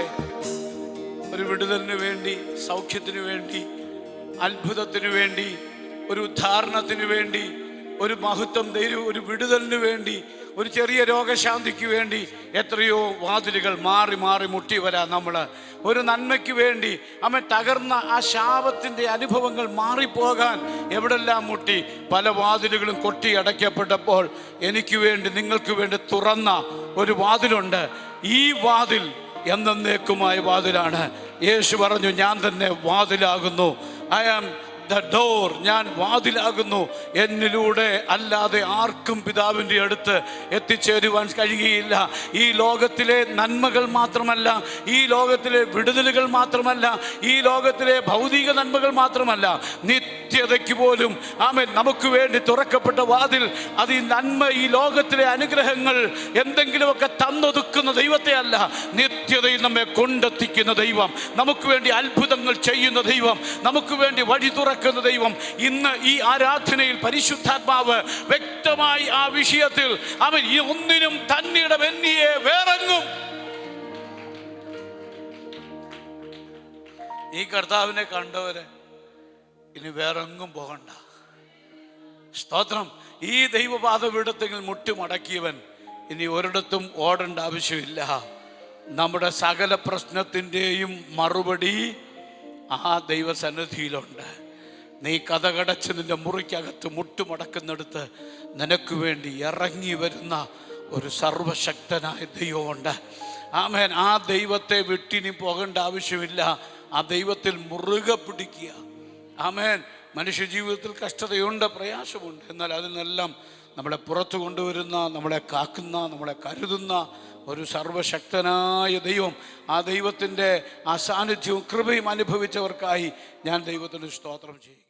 കർത്താവെ ഒരു വിടുതലിന് വേണ്ടി സൗഖ്യത്തിന് വേണ്ടി അത്ഭുതത്തിന് വേണ്ടി ഒരു ഉദ്ധാരണത്തിന് വേണ്ടി ഒരു മഹത്വം ധൈര്യം ഒരു വിടുതലിന് വേണ്ടി ഒരു ചെറിയ രോഗശാന്തിക്ക് വേണ്ടി എത്രയോ വാതിലുകൾ മാറി മാറി മുട്ടി വരാം നമ്മൾ ഒരു നന്മയ്ക്ക് വേണ്ടി അമ്മ തകർന്ന ആ ശാപത്തിന്റെ അനുഭവങ്ങൾ മാറിപ്പോകാൻ എവിടെല്ലാം മുട്ടി പല വാതിലുകളും കൊട്ടി അടയ്ക്കപ്പെട്ടപ്പോൾ എനിക്ക് വേണ്ടി നിങ്ങൾക്ക് വേണ്ടി തുറന്ന ഒരു വാതിലുണ്ട്. ഈ വാതിൽ എന്നേക്കുമായ വാതിലാണ്. യേശു പറഞ്ഞു ഞാൻ തന്നെ വാതിലാകുന്നു. ഐ ആം ദ ഡോർ ഞാൻ വാതിലാകുന്നു. എന്നിലൂടെ അല്ലാതെ ആർക്കും പിതാവിന്റെ അടുത്ത് എത്തിച്ചേരുവാൻ കഴിയുകയില്ല. ഈ ലോകത്തിലെ നന്മകൾ മാത്രമല്ല ഈ ലോകത്തിലെ വിടുതലുകൾ മാത്രമല്ല ഈ ലോകത്തിലെ ഭൗതിക നന്മകൾ മാത്രമല്ല നിത്യതയ്ക്ക് പോലും ആമൻ. നമുക്ക് വേണ്ടി തുറക്കപ്പെട്ട വാതിൽ അത് ഈ നന്മ ഈ ലോകത്തിലെ അനുഗ്രഹങ്ങൾ എന്തെങ്കിലുമൊക്കെ തന്നൊതുക്കുന്ന ദൈവത്തെ അല്ല നിത്യതയിൽ നമ്മെ കൊണ്ടെത്തിക്കുന്ന ദൈവം. നമുക്ക് വേണ്ടി അത്ഭുതങ്ങൾ ചെയ്യുന്ന ദൈവം നമുക്ക് വേണ്ടി വഴി തുറക്കുന്ന ദൈവം. ഇന്ന് ഈ ആരാധനയിൽ പരിശുദ്ധാത്മാവ് വ്യക്തമായി ആ വിഷയത്തിൽ അവൻ ഈ ഒന്നിനും തന്നിട വെന്നിയെ വേറെങ്ങും. ഈ കർത്താവിനെ കണ്ടവര് ഇനി വേറെങ്ങും പോകണ്ട. സ്തോത്രം. ഈ ദൈവപാത വിടത്തെങ്കിൽ മുട്ടുമടക്കിയവൻ ഇനി ഒരിടത്തും ഓടേണ്ട ആവശ്യമില്ല. നമ്മുടെ സകല പ്രശ്നത്തിന്റെയും മറുപടി ആ ദൈവസന്നിധിയിലുണ്ട്. നീ കഥകടച്ച് നിന്റെ മുറിക്കകത്ത് മുട്ടുമടക്കുന്നിടത്ത് നിനക്ക് വേണ്ടി ഇറങ്ങി വരുന്ന ഒരു സർവശക്തനായ ദൈവമുണ്ട്. ആമേൻ. ആ ദൈവത്തെ വിട്ടിനി പോകേണ്ട ആവശ്യമില്ല. ആ ദൈവത്തിൽ മുറുകെ പിടിക്കുക. ആമേൻ. മനുഷ്യ ജീവിതത്തിൽ കഷ്ടതയുണ്ട് പ്രയാസമുണ്ട്. എന്നാൽ അതിൽ നിന്നെല്ലാം നമ്മളെ പുറത്തു കൊണ്ടുവരുന്ന നമ്മളെ കാക്കുന്ന നമ്മളെ കരുതുന്ന ഒരു സർവശക്തനായ ദൈവം ആ ദൈവത്തിന്റെ ആ സാന്നിധ്യവും കൃപയും അനുഭവിച്ചവർക്കായി ഞാൻ ദൈവത്തിന് സ്തോത്രം ചെയ്യും